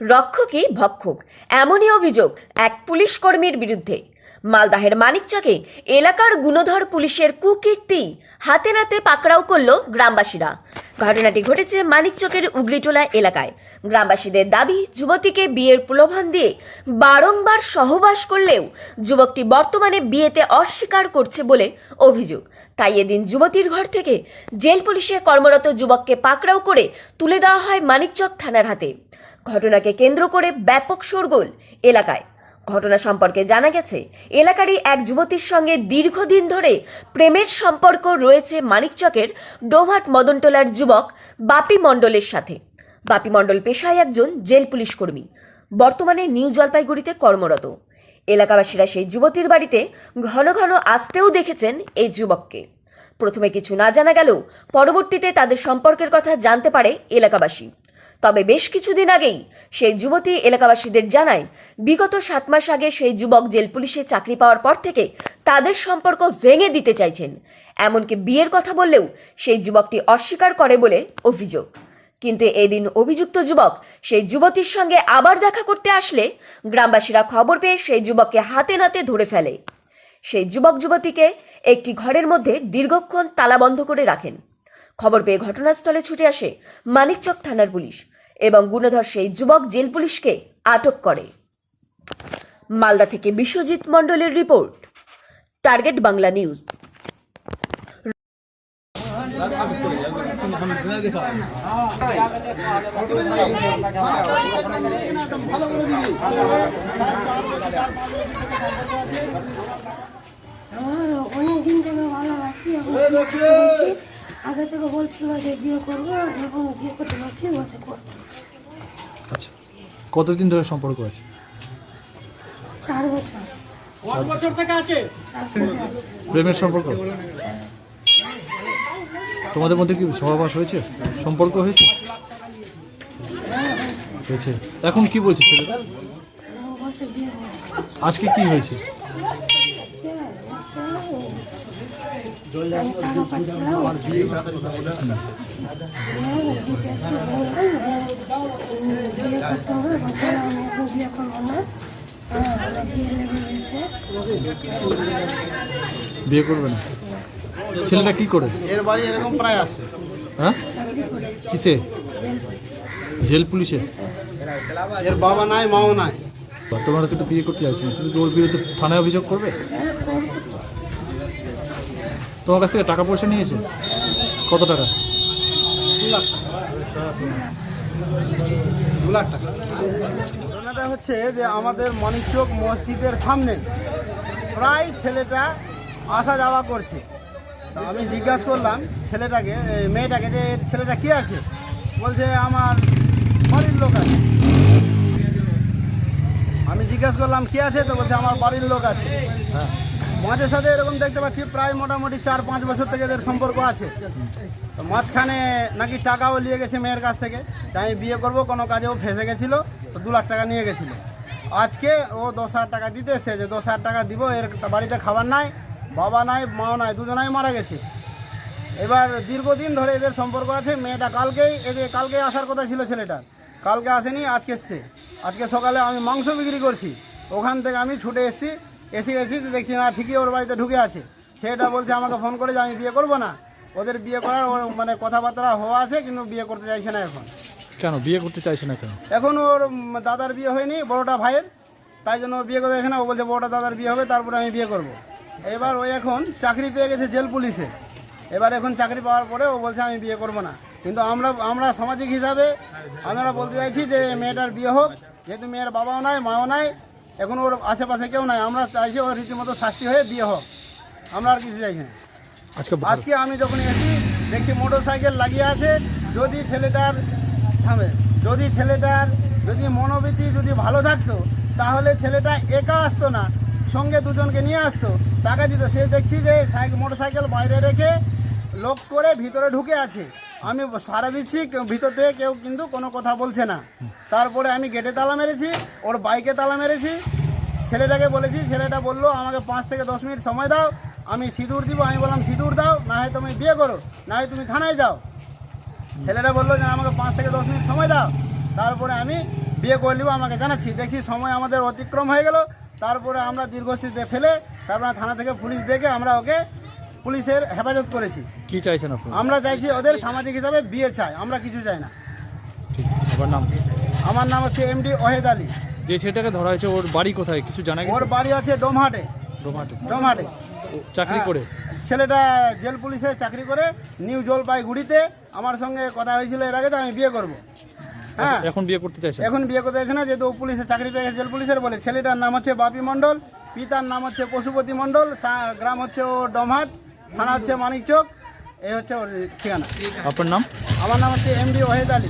রক্ষকই ভক্ষক। এমনই অভিযোগ এক পুলিশ কর্মীর বিরুদ্ধে। মালদাহের মানিকচকে এলাকার গুণধর পুলিশের কুকীর্তি হাতে নাতে পাকড়াও করল গ্রামবাসীরা। ঘটনাটি ঘটেছে মানিকচকের উগলিটোলা এলাকায়। গ্রামবাসীদের দাবি, যুবতীকে বিয়ের প্রলোভন দিয়ে বারংবার সহবাস করলেও যুবকটি বর্তমানে বিয়েতে অস্বীকার করছে বলে অভিযোগ। তাই এদিন যুবতীর ঘর থেকে জেল পুলিশে কর্মরত যুবককে পাকড়াও করে তুলে দেওয়া হয় মানিকচক থানার হাতে। ঘটনাকে কেন্দ্র করে ব্যাপক শোরগোল এলাকায়। ঘটনা সম্পর্কে জানা গেছে, এলাকারই এক যুবতীর সঙ্গে দীর্ঘদিন ধরে প্রেমের সম্পর্ক রয়েছে মানিকচকের ডোভাট মদনটোলার যুবক বাপি মণ্ডলের সাথে। বাপি মণ্ডল পেশায় একজন জেল পুলিশ কর্মী। বর্তমানে নিউ জলপাইগুড়িতে কর্মরত। এলাকাবাসীরা সেই যুবতীর বাড়িতে ঘন ঘন আসতেও দেখেছেন এই যুবককে। প্রথমে কিছু না জানা গেলেও পরবর্তীতে তাদের সম্পর্কের কথা জানতে পারে এলাকাবাসী। তবে বেশ কিছুদিন আগেই সেই যুবতী এলাকাবাসীদের জানায়, বিগত সাত মাস আগে সেই যুবক জেল পুলিশে চাকরি পাওয়ার পর থেকে তাদের সম্পর্ক ভেঙে দিতে চাইছেন। এমনকি বিয়ের কথা বললেও সেই যুবকটি অস্বীকার করে বলে অভিযোগ। কিন্তু এদিন অভিযুক্ত যুবক সেই যুবতীর সঙ্গে আবার দেখা করতে আসলে গ্রামবাসীরা খবর পেয়ে সেই যুবককে হাতে নাতে ধরে ফেলে। সেই যুবক যুবতীকে একটি ঘরের মধ্যে দীর্ঘক্ষণ তালা বন্ধ করে রাখেন। খবর পেয়ে ঘটনাস্থলে ছুটে আসে মানিকচক থানার পুলিশ এবং গুণধর সেই যুবক জেল পুলিশকে আটক করে। মালদা থেকে বিশ্বজিৎ মণ্ডলের রিপোর্ট, টার্গেট বাংলা নিউজ। আমার অনেক দিন থেকে ভালোবাসি আগে থেকে বলছিল যে বিয়ে করব এখন বিয়ে করতে পারছি বলছে করতে আচ্ছা। কতদিন ধরে সম্পর্ক আছে? চার বছর। চার বছর। থেকে আছে? প্রেমের সম্পর্ক? তোমাদের মধ্যে কি সহবাস হয়েছে? সম্পর্ক হয়েছে? হয়েছে। এখন কি বলছে ছেলেটা? করব। আজকে কি হয়েছে আমি টাকা পাচ্ছিলাম বিয়ে করতে হবে বলছে না, বিয়ে করব না বিয়ে করবে ছেলেটা কি করে? এর বাড়ি এরকম প্রায় আসে হ্যাঁ? কিসে? জেল পুলিশে? এর বাবা নাই মাও নাই। তোমরা কিন্তু বিয়ে করতে চাইছি না? তুমি কি ওর বিরুদ্ধে থানায় অভিযোগ করবে? হ্যাঁ। তোমার কাছ থেকে টাকা পয়সা নিয়েছে? কত টাকা? দু লাখ টাকা ঘটনাটা হচ্ছে যে আমাদের মণিচক মসজিদের সামনে প্রায় ছেলেটা আসা যাওয়া করছে। আমি জিজ্ঞাসা করলাম ছেলেটাকে মেয়েটাকে যে ছেলেটা কে আছে? বলছে আমার বাড়ির লোক আছে। আমি জিজ্ঞাসা করলাম কে আছে? তো বলছে আমার বাড়ির লোক আছে। হ্যাঁ। মাঝে সাথে এরকম দেখতে পাচ্ছি, প্রায় মোটামুটি চার পাঁচ বছর থেকে এদের সম্পর্ক আছে। তো মাঝখানে নাকি টাকাও নিয়ে গেছে মেয়ের কাছ থেকে। তাই আমি বিয়ে করব, কোনো কাজেও ফেসে গেছিল, তো দু লাখ টাকা নিয়ে গেছিল। আজকে ও দশ হাজার টাকা দিতে এসছে, যে দশ হাজার টাকা দিব, এর বাড়িতে খাবার নাই, বাবা নাই, মাও নাই, দুজনাই মারা গেছে। এবার দীর্ঘদিন ধরে এদের সম্পর্ক আছে, মেয়েটা কালকেই এদের কালকে আসার কথা ছিল ছেলেটার, কালকে আসেনি, আজকে এসছে। আজকে সকালে আমি মাংস বিক্রি করছি, ওখান থেকে আমি ছুটে এসেছি এসে এসি তো দেখছি না ঠিকই ওর বাড়িতে ঢুকে আছে। সেটা বলছে আমাকে ফোন করে যে আমি বিয়ে করব না। ওদের বিয়ে করার মানে কথাবার্তা হওয়া আছে কিন্তু বিয়ে করতে চাইছে না এখন। কেন? বিয়ে করতে চাইছে না কেন? এখন ওর দাদার বিয়ে হয়নি বড়টা ভাইয়ের। তাই জন্য ও বিয়ে করতে চাইছে না। ও বলছে বড়টা দাদার বিয়ে হবে তারপরে আমি বিয়ে করব। এবার ও এখন চাকরি পেয়ে গেছে জেল পুলিশে। এবার এখন চাকরি পাওয়ার পরে ও বলছে আমি বিয়ে করব না। কিন্তু আমরা আমরা সামাজিক হিসাবে আমরা বলতে চাইছি যে মেয়েটার বিয়ে হোক। যেহেতু মেয়ের বাবাও নাই মাও নাই এখন ওর আশেপাশে কেউ নাই। আমরা চাইছি ওর রীতিমতো শাস্তি হয়ে বিয়ে হোক। আমরা আর কিছু চাইছি না। আজকে আজকে আমি যখন এসি দেখছি মোটর সাইকেল লাগিয়ে আছে। যদি ছেলেটার থামে যদি ছেলেটার যদি মনোবৃত্তি যদি ভালো থাকতো তাহলে ছেলেটা একা আসতো না সঙ্গে দুজনকে নিয়ে আসতো টাকা দিত। সে দেখছি যে সাইকেল মোটর সাইকেল বাইরে রেখে লোক করে ভিতরে ঢুকে আছে। আমি সারা দিচ্ছি ভিতর থেকে কেউ কিন্তু কোনো কথা বলছে না। তারপরে আমি গেটে তালা মেরেছি, ওর বাইকে তালা মেরেছি। ছেলেটাকে বলেছি, ছেলেটা বলল, আমাকে পাঁচ থেকে দশ মিনিট সময় দাও, আমি সিঁদুর দিব। আমি বললাম, সিঁদুর দাও না হয় তুমি বিয়ে করো না হয় তুমি থানায় যাও। ছেলেটা বলল যে, আমাকে পাঁচ থেকে দশ মিনিট সময় দাও। তারপরে আমি বিয়ে করে নিব, আমাকে জানাচ্ছি। দেখি সময় আমাদের অতিক্রম হয়ে গেল। তারপরে আমরা দীর্ঘশ্রীতে ফেলে, তারপরে থানা থেকে পুলিশ ডেকে আমরা ওকে পুলিশের হেফাজত করেছি। কি চাইছেন আপনি? আমরা চাইছি ওদের সামাজিক হিসাবে বিয়ে চাই আমরা কিছু চাই না। ঠিক নাম? আমার নাম হচ্ছে এমডি ওহেদ আলী। যে ছেলেটাকে ধরা হয়েছে ওর বাড়ি কোথায়? কিছু জানা ওর বাড়ি আছে ডোমহাটে। ডোমহাটে। চাকরি হ্যাঁ, করে? ছেলেটা জেল পুলিশে চাকরি করে নিউ জলপাইগুড়িতে আমার সঙ্গে কথা হয়েছিল এর আগে তো আমি বিয়ে করব। হ্যাঁ। এখন বিয়ে করতে চাইছেন? এখন বিয়ে করতে যাচ্ছে না যেহেতু ও পুলিশে চাকরি পেয়ে গেছে জেল পুলিশের বলে। ছেলেটার নাম হচ্ছে বাপি মণ্ডল পিতার নাম হচ্ছে পশুপতি মণ্ডল গ্রাম হচ্ছে ও ডমহাট। থানা হচ্ছে মানিকচক এই হচ্ছে ওর ঠিকানা আপনার নাম আমার নাম হচ্ছে এমডি ওহেদ আলী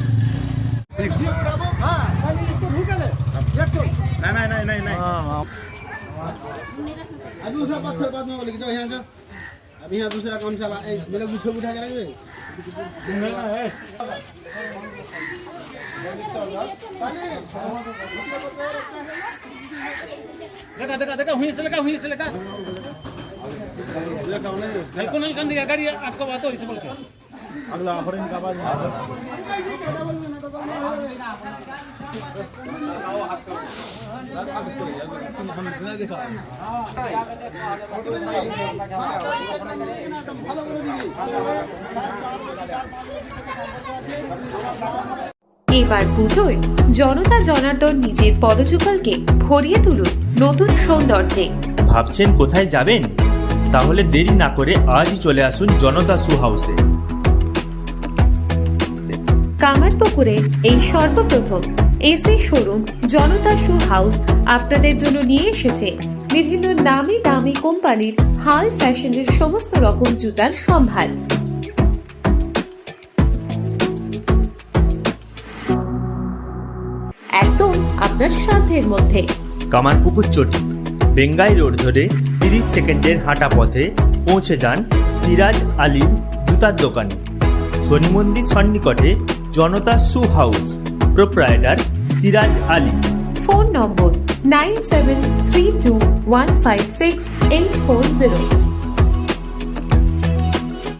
हाँ, अभी उसका बात फिर बाद में बोलेगी तो यहाँ से अभी यहाँ दूसरा कौन चला ए, मेरे को उठा के रख दे देखा देखा देखा हुई से लगा हुई से लगा बिल्कुल नहीं कर दिया गाड़ी आपको बात हो इसे बोल के এবার পুজোয় জনতা জনার্দন নিজের পদযুগলকে ভরিয়ে তুলুন নতুন সৌন্দর্যে ভাবছেন কোথায় যাবেন তাহলে দেরি না করে আজই চলে আসুন জনতা সু হাউসে। কামারপুকুরে এই সর্বপ্রথম AC showroom Janata shoe house আপনাদের জন্য নিয়ে এসেছে। বিভিন্ন নামি দামি কোম্পানির হাল ফ্যাশনের সমস্ত রকম জুতার সম্ভার। একদম আপনার সাধ্যের মধ্যে। কামারপুকুর চটি বেঙ্গাই রোড ধরে তিরিশ সেকেন্ডের হাঁটা পথে পৌঁছে যান সিরাজ আলীর জুতার দোকানে। শনি মন্দির সন্নিকটে Janata shoe house proprietor Siraj Ali. Phone number nine seven three two one five six eight four zero.